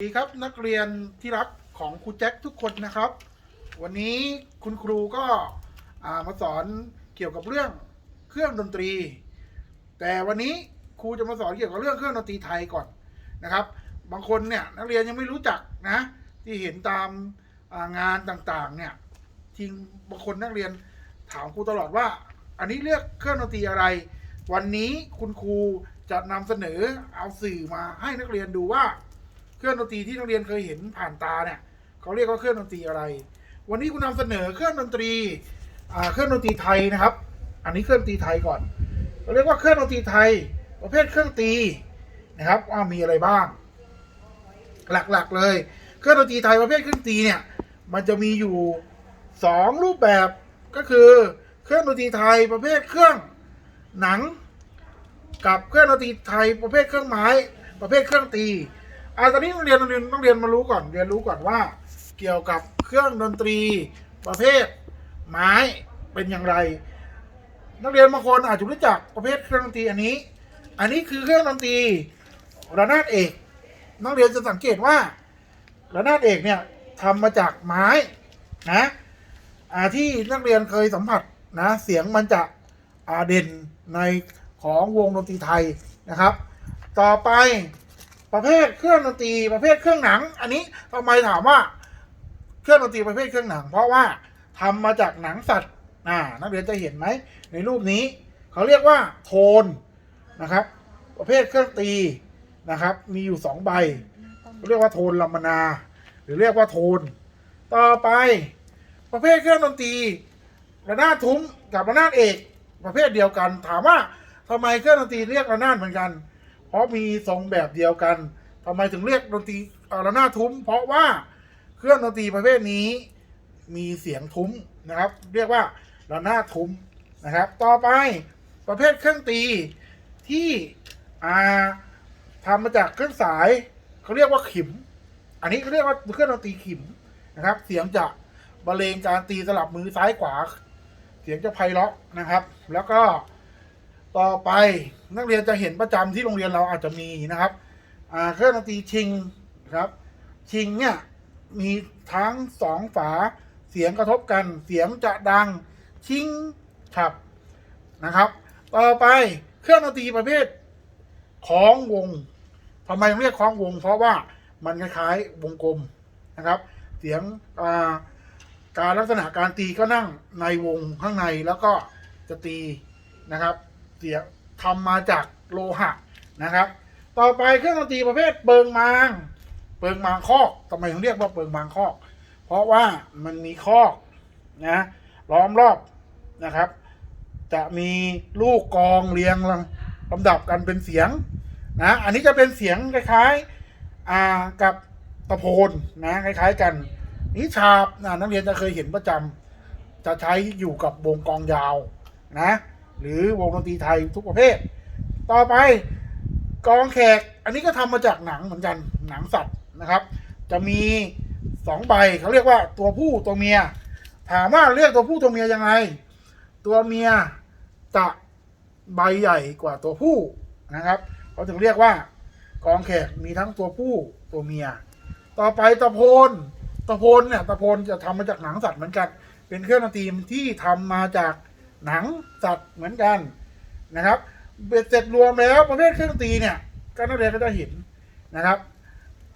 สวัสดีครับนักเรียนที่รักของครูแจ็คทุกคนนะครับ วันนี้คุณครูก็ามาสอนเกี่ยวกับเรื่องเครื่องดนตรี แต่วันนี้ครูจะมาสอนเกี่ยวกับเรื่องเครื่องดนตรีไทยก่อนนะครับ บางคนเนี่ยนักเรียนยังไม่รู้จักนะที่เห็นตาม่างานต่างๆเนี่ยจริงบางคนนักเรียนถามครูตลอดว่า อันนี้เรียกเครื่องดนตรีอะไร วันนี้คุณครูจะนำเสนอเอาสื่อมาให้นักเรียนดูว่า เครื่องดนตรีที่นักเรียนเคยเห็นผ่านตาเนี่ยเขาเรียกว่าเครื่องดนตรีอะไร วันนี้คุณนำเสนอเครื่องดนตรีเครื่องดนตรีไทยนะครับ อันนี้เครื่องดนตรีไทยก่อนเราเรียกว่าเครื่องดนตรีไทย ประเภทเครื่องตีนะครับว่ามีอะไรบ้าง หลักๆเลย เครื่องดนตรีไทยประเภทเครื่องตีเนี่ยมันจะมีอยู่สองรูปแบบก็คือเครื่องดนตรีไทยประเภทเครื่องหนัง กับเครื่องดนตรีไทยประเภทเครื่องไม้ ประเภทเครื่องตี อ่าตอนนี้ต้องเรียนต้องเรียนต้องเรียนมารู้ก่อนเรียนรู้ก่อนว่า เกี่ยวกับเครื่องดนตรีประเภท ไม้เป็นอย่างไร นักเรียนบางคนอาจจะรู้จักประเภทเครื่องดนตรีอันนี้ อันนี้คือเครื่องดนตรีระนาดเอกนักเรียนจะสังเกตว่าระนาดเอกเนี่ยทำมาจากไม้นะอ่าที่นักเรียนเคยสัมผัสนะเสียงมันจะอ่าเด่นในของวงดนตรีไทยนะครับ ต่อไป ประเภทเครื่องดนตรีประเภทเครื่องหนัง อันนี้ทำไมถามว่าเครื่องดนตรีประเภทเครื่องหนัง เพราะว่าทำมาจากหนังสัตว์อ่านักเรียนจะเห็นไหมในรูปนี้ เขาเรียกว่าโทนนะครับ ประเภทเครื่องตีนะครับ มีอยู่สองใบเรียกว่าโทนลำมนา หรือเรียกว่าโทน ต่อไปประเภทเครื่องดนตรีระนาดทุ้มกับระนาดเอก ประเภทเดียวกัน ถามว่าทำไมเครื่องดนตรีเรียกระนาดเหมือนกัน เพราะมีทรงแบบเดียวกันทำไมถึงเรียกดนตรีอ่อระนาดทุ้ม เพราะว่าเครื่องดนตรีประเภทนี้มีเสียงทุ้มนะครับ เรียกว่าระนาดทุ้มนะครับ ต่อไปประเภทเครื่องตีที่ทำมาจากเครื่องสายเขาเรียกว่าขิม อันนี้เขาเรียกว่าเครื่องดนตรีขิมนะครับ เสียงจะบรรเลงการตีสลับมือซ้ายขวา เสียงจะไพเราะนะครับ แล้วก็ต่อไป นักเรียนจะเห็นประจำที่โรงเรียนเราอาจจะมีนะครับเครื่องดนตรีชิงครับชิงเนี่ยมีทั้งสองฝาเสียงกระทบกันเสียงจะดังชิงฉับนะครับ ต่อไปเครื่องดนตรีประเภทคล้องวงทำไมเรียกคล้องวง เพราะว่ามันคล้ายๆวงกลมนะครับ เสียงการลักษณะการตีก็นั่งในวงข้างในแล้วก็จะตีนะครับ เสียง ทำมาจากโลหะนะครับ ต่อไปเครื่องดนตรีประเภทเปิงมางเปิงมางคอกทำไมถึงเรียกว่าเปิงมางคอก เพราะว่ามันมีคอกนะล้อมรอบนะครับ จะมีลูกกองเรียงลำดับกันเป็นเสียงนะอันนี้จะเป็นเสียงคล้ายๆอ่ากับตะโพนนะคล้าย ๆ กันนี่ฉาบนะนักเรียนจะเคยเห็นประจำจะใช้อยู่กับวงกองยาวนะ หรือวงดนตรีไทยทุกประเภท ต่อไปกองแขก อันนี้ก็ทำมาจากหนังเหมือนกันหนังสัตว์นะครับ จะมีสองใบเขาเรียกว่าตัวผู้ตัวเมีย ถามว่าเรียกตัวผู้ตัวเมียยังไง ตัวเมียจะใบใหญ่กว่าตัวผู้นะครับเขาถึงเรียกว่ากองแขกมีทั้งตัวผู้ตัวเมีย ต่อไปตะโพนตะโพนเนี่ยตะโพนจะทำมาจากหนังสัตว์เหมือนกัน เป็นเครื่องดนตรีที่ทำมาจาก หนังสัตว์เหมือนกันนะครับเบ็ดเสร็จรวมแล้วประเภทเครื่องดนตรีเนี่ยก็นักเรียนก็จะเห็นนะครับ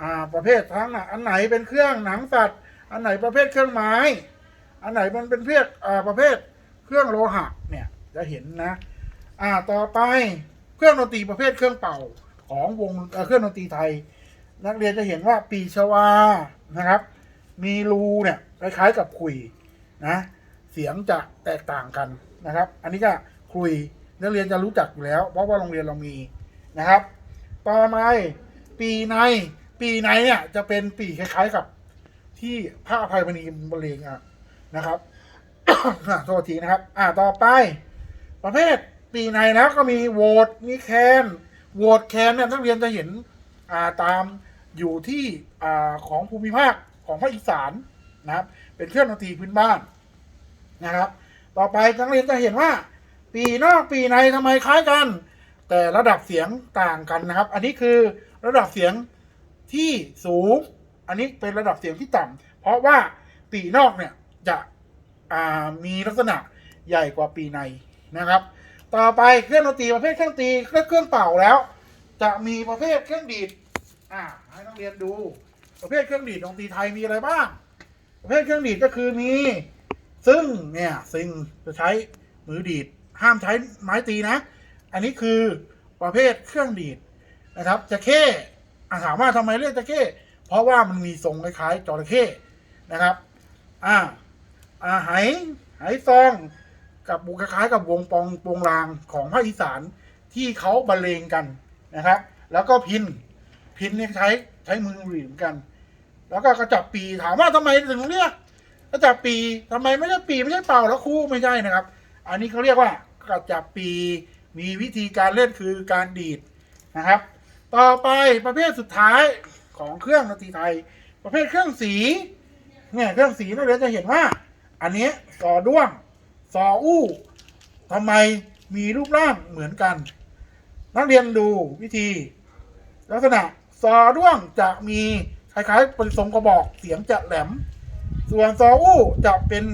อ่าประเภททั้งอันไหนเป็นเครื่องหนังสัตว์ อันไหนประเภทเครื่องไม้ อันไหนมันเป็นเพศอ่าประเภทเครื่องโลหะเนี่ยจะเห็นนะอ่าต่อไปเครื่องดนตรีประเภทเครื่องเป่าของวงเอ่อเครื่องดนตรีไทย นักเรียนจะเห็นว่าปีชวานะครับ มีรูเนี่ยคล้ายๆกับคุยนะเสียงจะแตกต่างกัน นะครับ อันนี้ก็คุยนักเรียนจะรู้จักอยู่แล้ว เพราะว่าโรงเรียนเรามีนะครับ ต่อมาปีในปีในเนี่ยจะเป็นปีคล้ายๆกับที่พระอภัยมณีบรเลงอะนะครับอะโทษทีนะครับ อ่าต่อไป ประเภทปีในแล้วก็มีโหวตมีแคนโหวตแคนเนี่ยนักเรียนจะเห็นอ่าตามอยู่ที่อ่าของภูมิภาคของภาคอีสานนะครับ เป็นเครื่องดนตรีพื้นบ้านนะครับ ต่อไปนักเรียนจะเห็นว่า ปีนอกปีในทำไมคล้ายกัน แต่ระดับเสียงต่างกันนะครับ อันนี้คือระดับเสียงที่สูง อันนี้เป็นระดับเสียงที่ต่ำเพราะว่าปีนอกเนี่ยจะมีลักษณะใหญ่กว่าปีในนะครับ ต่อไปเครื่องดนตรีประเภทเครื่องตีเครื่องเครื่องเป่าแล้ว จะมีประเภทเครื่องดีดอ่าให้นักเรียนดู ประเภทเครื่องดีดดนตรีไทยมีอะไรบ้าง ประเภทเครื่องดีดก็คือมี ซึ่งเนี่ยซึ่งจะใช้มือดีด ห้ามใช้ไม้ตีนะ อันนี้คือประเภทเครื่องดีดนะครับจะเข้อ่ถามว่าทำไมเรียกจะเข้เพราะว่ามันมีทรงคล้ายๆจระเข้นะครับอ่าอ่าไหไหซองกับบุคล้ายๆกับวงปองปวงรางของภาคอีสานที่เขาบรรเลงกันนะครับ แล้วก็พินพินเนี่ยใช้ใช้มือหรีเหมือนกัน แล้วก็กระจับปีถามว่าทำไมถึงเรียก กระจับปีทำไมไม่ใช่ปีไม่ใช่เป่าแล้วคู่ไม่ใช่นะครับ อันนี้เขาเรียกว่ากระจับปีมีวิธีการเล่นคือการดีดนะครับ ต่อไปประเภทสุดท้ายของเครื่องดนตรีไทย ประเภทเครื่องสีเนี่ยเครื่องสีนักเรียนจะเห็นว่า อันนี้สอด้วงสออู้ทำไมมีรูปร่างเหมือนกัน นักเรียนดูวิธี ลักษณะซอด้วงจะมีคล้ายๆเป็นทรงกระบอกเสียงจะแหลม ส่วนซออู้จะเป็น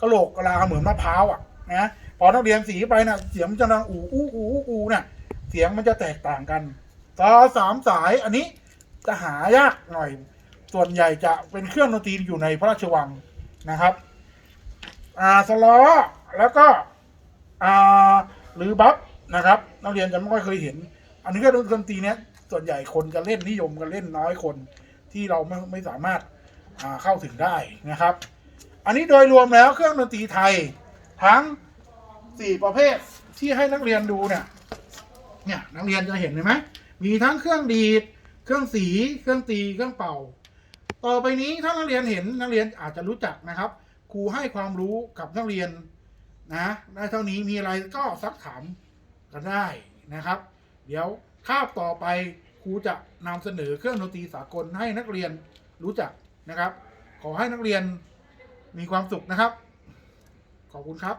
กระโหลกกะลาเหมือนมะพร้าวอะนะพอนักเรียนสีไปนะเสียงมันจะดังอูอู้อูอู้อูเนี่ยเสียงมันจะแตกต่างกันซอสามสายอันนี้จะหายากหน่อย ส่วนใหญ่จะเป็นเครื่องดนตรีอยู่ในพระราชวังนะครับอ่าสล้อแล้วก็อ่าหรือบัฟนะครับ นักเรียนจะไม่ค่อยเคยเห็น อันนี้ก็ดนตรีเนี้ยส่วนใหญ่คนจะเล่นนิยมกันเล่นน้อยคนที่เราไม่ไม่สามารถ เข้าถึงได้นะครับ อันนี้โดยรวมแล้วเครื่องดนตรีไทยทั้งสี่ประเภทที่ให้นักเรียนดูเนี่ยเนี่ยนักเรียนจะเห็นเห็นไหมมีทั้งเครื่องดีด เครื่องสี เครื่องตี เครื่องเป่า ต่อไปนี้ถ้านักเรียนเห็นนักเรียนอาจจะรู้จักนะครับ ครูให้ความรู้กับนักเรียนนะได้เท่านี้มีอะไรก็ซักถามกันได้นะครับ เดี๋ยวคาบต่อไปครูจะนำเสนอเครื่องดนตรีสากลให้นักเรียนรู้จัก นะครับ ขอให้นักเรียนมีความสุขนะครับ ขอบคุณครับ